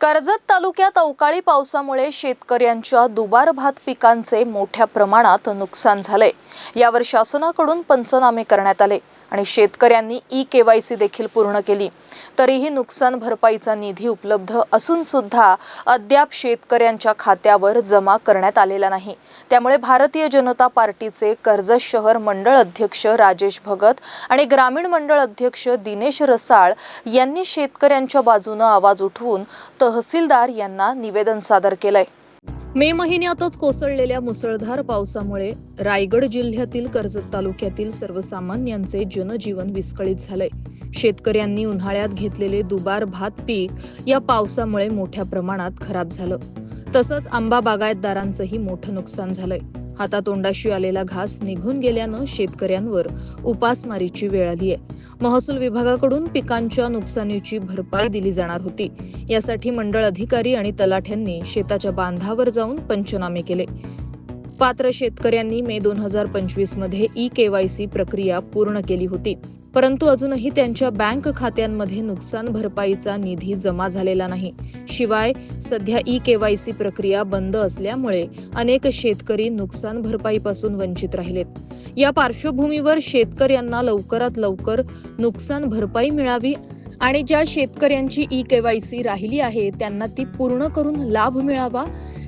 कर्जत तालुक्यात अवकाळी पावसामुळे शेतकऱ्यांच्या दुबार भात पिकांचे मोठ्या प्रमाणात नुकसान झालंय यावर शासनाकडून पंचनामे करण्यात आले. आणि शेतकऱ्यांनी ई के वाय सी देखील पूर्ण केली. तरीही नुकसान भरपाईचा निधी उपलब्ध असून सुद्धा अद्याप शेतकऱ्यांच्या खात्यावर जमा करण्यात आलेला नाही. त्यामुळे भारतीय जनता पार्टीचे कर्जत शहर मंडळ अध्यक्ष राजेश भगत आणि ग्रामीण मंडळ अध्यक्ष दिनेश रसाळ यांनी शेतकऱ्यांच्या बाजूनं आवाज उठवून तहसीलदार यांना निवेदन सादर केलंय. मे महिन्यातच कोसळलेल्या मुसळधार पावसामुळे रायगड जिल्ह्यातील कर्जत तालुक्यातील सर्वसामान्यांचे जनजीवन विस्कळीत झालंय. शेतकऱ्यांनी उन्हाळ्यात घेतलेले दुबार भात पीक या पावसामुळे मोठ्या प्रमाणात खराब झालं. तसंच आंबा बागायतदारांचंही मोठं नुकसान झालंय. हातातोंडाशी आलेला घास निघून गेल्यानं शेतकऱ्यांवर उपासमारीची वेळ आली आहे. महसूल विभागाकडून पिकांच्या नुकसानीची भरपाई दिली जाणार होती. यासाठी मंडळ अधिकारी आणि तलाठ्यांनी शेताच्या बांधावर जाऊन पंचनामे केले. पात्र शेतकऱ्यांनी मे दोन हजार पंचवीसमध्ये ई केवायसी प्रक्रिया पूर्ण केली होती. परंतु अजूनही त्यांच्या बँक खात्यांमध्ये नुकसान भरपाईचा निधी जमा झालेला नाही. शिवाय सध्या ई केवायसी प्रक्रिया बंद असल्यामुळे अनेक शेतकरी नुकसान भरपाईपासून वंचित राहिलेत. या पार्श्वभूमीवर शेतकऱ्यांना लवकरात लवकर नुकसान भरपाई मिळावी आणि ज्या शेतकऱ्यांची ई केवायसी राहिली आहे त्यांना ती पूर्ण करून लाभ मिळावा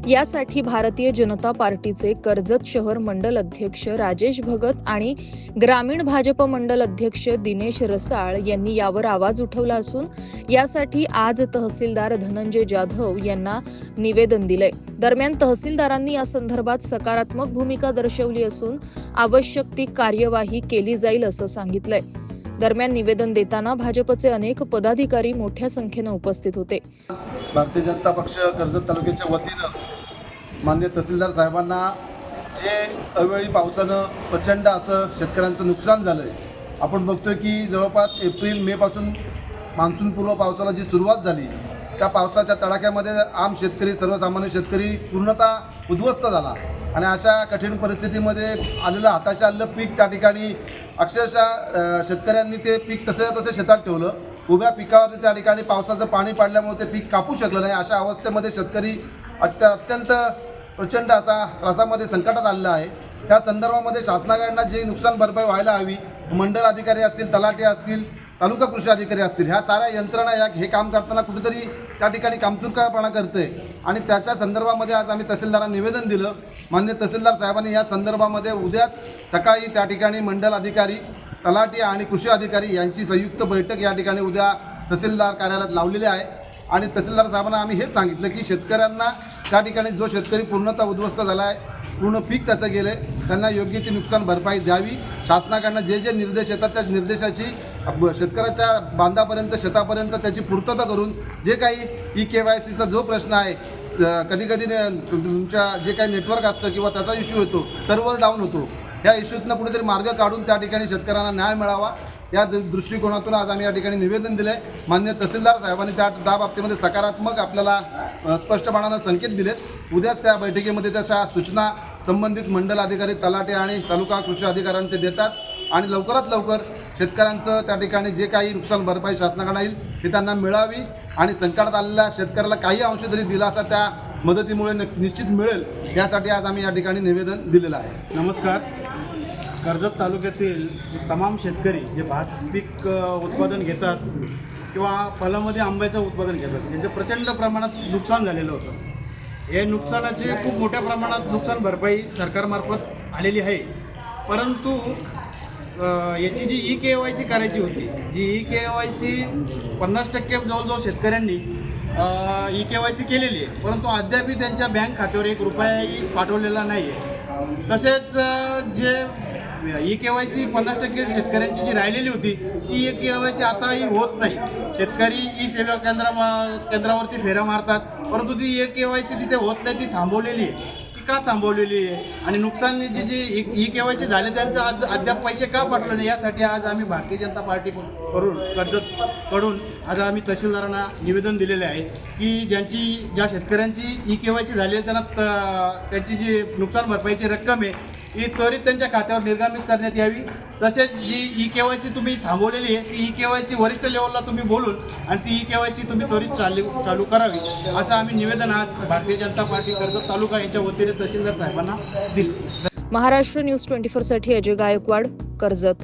यासाठी भारतीय जनता पार्टीचे कर्जत शहर मंडल अध्यक्ष राजेश भगत आणि ग्रामीण भाजप मंडल अध्यक्ष दिनेश रसाळ यांनी यावर आवाज उठवला असून यासाठी आज तहसीलदार धनंजय जाधव यांना निवेदन दिलंय. दरम्यान तहसीलदारांनी या संदर्भात सकारात्मक भूमिका दर्शवली असून आवश्यक ती कार्यवाही केली जाईल असं सांगितलंय. दरम्यान निवेदन देताना भाजपचे अनेक पदाधिकारी मोठ्या संख्येनं उपस्थित होते. भारतीय जनता पक्ष कर्जत तालुक्याच्या वतीनं मान्य तहसीलदार साहेबांना जे अवेळी पावसानं प्रचंड असं शेतकऱ्यांचं नुकसान झालं आहे आपण बघतोय की जवळपास एप्रिल मेपासून मान्सूनपूर्व पावसाला जी सुरुवात झाली त्या पावसाच्या तडाख्यामध्ये आम शेतकरी सर्वसामान्य शेतकरी पूर्णतः उद्ध्वस्त झाला. आणि अशा कठीण परिस्थितीमध्ये आलेलं हाताशी आलेलं पीक त्या ठिकाणी अक्षरशः शेतकऱ्यांनी ते पीक तसं तसं शेतात ठेवलं. उभ्या पिकावर त्या ठिकाणी पावसाचं पाणी पाडल्यामुळे ते पीक कापू शकलं नाही. अशा अवस्थेमध्ये शेतकरी अत्य अत्यंत प्रचंड असा त्रासामध्ये संकटात आलेला आहे. त्या संदर्भामध्ये शासनाकडनं जी नुकसान भरपाई व्हायला हवी मंडळ अधिकारी असतील तलाटे असतील तालुका कृषी अधिकारी असतील ह्या साऱ्या यंत्रणा या हे काम करताना कुठेतरी त्या ठिकाणी कामचुकापणा करते आणि त्याच्या संदर्भामध्ये आज आम्ही तहसीलदारांना निवेदन दिलं. मान्य तहसीलदार साहेबांनी या संदर्भामध्ये उद्याच सकाळी त्या ठिकाणी मंडल अधिकारी तलाठी आणि कृषी अधिकारी यांची संयुक्त बैठक या ठिकाणी उद्या तहसीलदार कार्यालयात लावलेली आहे. आणि तहसीलदार साहेबांना आम्ही हेच सांगितलं की शेतकऱ्यांना त्या ठिकाणी जो शेतकरी पूर्णतः उद्ध्वस्त झाला आहे पूर्ण पीक त्याचं गेलं आहे त्यांना योग्य ती नुकसान भरपाई द्यावी. शासनाकडनं जे जे निर्देश येतात त्या निर्देशाची शेतकऱ्याच्या बांधापर्यंत शेतापर्यंत त्याची पूर्तता करून जे काही ई के वाय सीचा जो प्रश्न आहे कधी कधी तुमच्या जे काही नेटवर्क असतं किंवा त्याचा इश्यू येतो सर्व्हर डाऊन होतो या इश्यूतनं कुठेतरी मार्ग काढून त्या ठिकाणी शेतकऱ्यांना न्याय मिळावा. या दृ- दृष्टिकोनातून आज आम्ही या ठिकाणी निवेदन दिलं आहे मान्य तहसीलदार साहेबांनी त्या त्या बाबतीमध्ये सकारात्मक आपल्याला स्पष्टपणानं संकेत दिलेत. उद्याच त्या बैठकीमध्ये त्याच्या सूचना संबंधित मंडल अधिकारी तलाटे आणि तालुका कृषी अधिकाऱ्यांचे देतात आणि लवकरात लवकर शेतकऱ्यांचं त्या ठिकाणी जे काही नुकसान भरपाई शासनाकडे येईल ती त्यांना मिळावी आणि संकटात आलेल्या शेतकऱ्याला काही अंश तरी दिलासा त्या मदतीमुळे निश्चित मिळेल यासाठी आज आम्ही या ठिकाणी निवेदन दिलेलं आहे. नमस्कार. कर्जत तालुक्यातील तमाम शेतकरी जे भात पीक उत्पादन घेतात किंवा फळामध्ये आंब्याचं उत्पादन घेतात त्यांचं प्रचंड प्रमाणात नुकसान झालेलं होतं. हे नुकसानाचे खूप मोठ्या प्रमाणात नुकसान भरपाई सरकारमार्फत आलेली आहे. परंतु याची जी ई के वाय सी करायची होती जी ई के वाय सी पन्नास टक्के जवळजवळ शेतकऱ्यांनी ई के वाय सी केलेली आहे. परंतु अद्यापही त्यांच्या बँक खात्यावर एक रुपयाही पाठवलेला नाही आहे तसेच जे ई के वाय सी पन्नास टक्के शेतकऱ्यांची जी राहिलेली होती ती ई के वाय सी आताही होत नाही. शेतकरी ई सेवा केंद्रा केंद्रावरती फेऱ्या मारतात परंतु ती ई के वाय सी तिथे होत नाही ती थांबवलेली आहे. ती का थांबवलेली आहे? आणि नुकसान जी ई के वाय सी झाले त्यांचं आज अद्याप पैसे का पाठवले नाही यासाठी आज आम्ही भारतीय जनता पार्टी करून कर्जत कडून आज आम्ही तहसीलदारांना निवेदन दिलेले आहे की ज्यांची ज्या शेतकऱ्यांची ई के वाय सी झाली आहे त्यांना त- त्यांची जी नुकसान भरपाईची रक्कम आहे ही त्वरित त्यांच्या खात्यावर निर्गमित करण्यात यावी. तसेच जी ई के वाय सी तुम्ही थांबवलेली आहे ती ई के वाय सी वरिष्ठ लेवलला तुम्ही बोलून आणि ती ई के वाय सी तुम्ही त्वरित चालू चालू करावी. असं आम्ही निवेदन आज भारतीय जनता पार्टी कर्जत तालुका यांच्या वतीने तहसीलदार साहेबांना दिले. महाराष्ट्र न्यूज ट्वेंटी फोरसाठी अजय गायकवाड कर्जत.